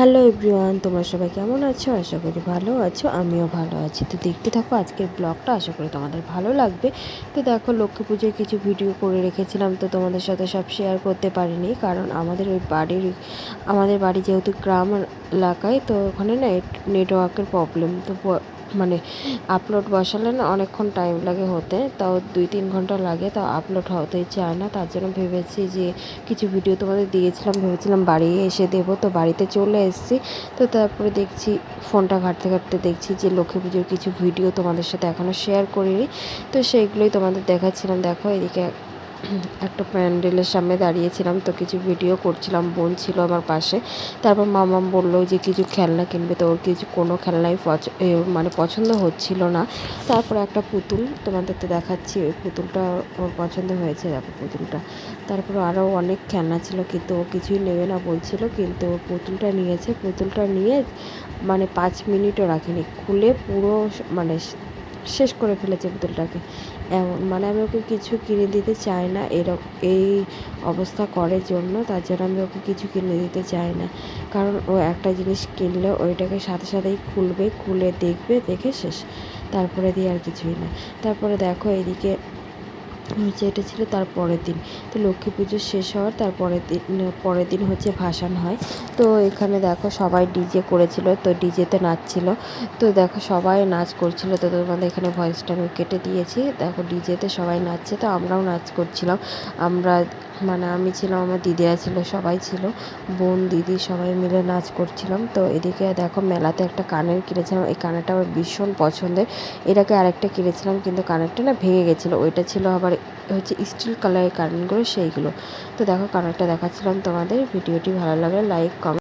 Hello everyone, তোমরা সবাই কেমন আছো? আশা করি ভালো আছো, আমিও ভালো আছি। তো দেখতে থাকো আজকের ব্লগটা, আশা করি তোমাদের ভালো লাগবে। তো দেখো, লক্ষ্মী পুজোয় কিছু ভিডিও করে রেখেছিলাম, তো তোমাদের সাথে সব শেয়ার করতে পারিনি। কারণ আমাদের ওই বাড়ির, আমাদের বাড়ি যেহেতু গ্রাম এলাকায়, তো ওখানে না নেটওয়ার্কের প্রবলেম তো মানে আপলোড বসালে না অনেকক্ষণ টাইম লাগে হতে। তাও দুই তিন ঘণ্টা লাগে, তাও আপলোড হতেই চায় না। তার জন্য ভেবেছি যে কিছু ভিডিও তোমাদের দিয়েছিলাম, ভেবেছিলাম বাড়ি এসে দেবো। তো বাড়িতে চলে এসেছি। তো তারপরে দেখছি, ফোনটা ঘাঁটতে ঘাঁটতে দেখছি যে লক্ষ্মী পুজোর কিছু ভিডিও তোমাদের সাথে এখনও শেয়ার করিনি। তো সেইগুলোই তোমাদের দেখাচ্ছিলাম। দেখো, এদিকে একটা প্যান্ডেলের সামনে দাঁড়িয়েছিলাম তো কিছু ভিডিও করছিলাম, বোন ছিল আমার পাশে। তারপর মামাম বলল যে, কিছু খেলনা কিনবে তো, ওর কিছু কোনো খেলনাই মানে পছন্দ হচ্ছিল না। তারপর একটা পুতুল তোমাদের তো দেখাচ্ছি, ওই পুতুলটা ওর পছন্দ হয়েছে, দেখো পুতুলটা। তারপর আরও অনেক খেলনা ছিল, কিন্তু ও কিছুই নেবে না বলছিল, কিন্তু ওর পুতুলটা নিয়েছে। পুতুলটা নিয়ে মানে পাঁচ মিনিটও রাখিনি, খুলে পুরো মানে শেষ করে ফেলেছে পুতুলটাকে। এমন মানে আমি ওকে কিছু কিনে দিতে চাই না এরকম এই অবস্থা করে জন্য, তার জন্য আমি ওকে কিছু কিনে দিতে চাই না। কারণ ও একটা জিনিস কিনলে ওইটাকে সাথে সাথেই খুলবে, খুলে দেখবে, দেখে শেষ। তারপরে দিয়ে আর কিছুই না। তারপরে দেখো এদিকে হচ্ছে এটা ছিল তার পরের দিন। তো লক্ষ্মী পুজো শেষ হওয়ার তার পরের দিন পরের দিন হচ্ছে ভাসান হয়। তো এখানে দেখো সবাই ডিজে করেছিল, তো ডিজেতে নাচছিল। তো দেখো সবাই নাচ করছিল, তো তোমাদের এখানে ভয়েসটা আমি কেটে দিয়েছি। দেখো ডিজেতে সবাই নাচছে, তো আমরাও নাচ করছিলাম। আমরা মানে আমি ছিলাম, আমার দিদিরা ছিল সবাই ছিল। বোন, দিদি সবাই মিলে নাচ করছিলাম। তো এদিকে দেখো মেলাতে একটা কানের কিনেছিলাম। এই কানেরটা আমার ভীষণ পছন্দের। এটাকে আরেকটা কিনেছিলাম, কিন্তু কানেরটা না ভেঙে গেছিল। ওইটা ছিল আবার হচ্ছে স্টিল কালারের কারেন্টগুলো সেইগুলো। তো দেখো কানেরটা দেখাচ্ছিলাম তোমাদের। ভিডিওটি ভালো লাগলে লাইক, কমেন্ট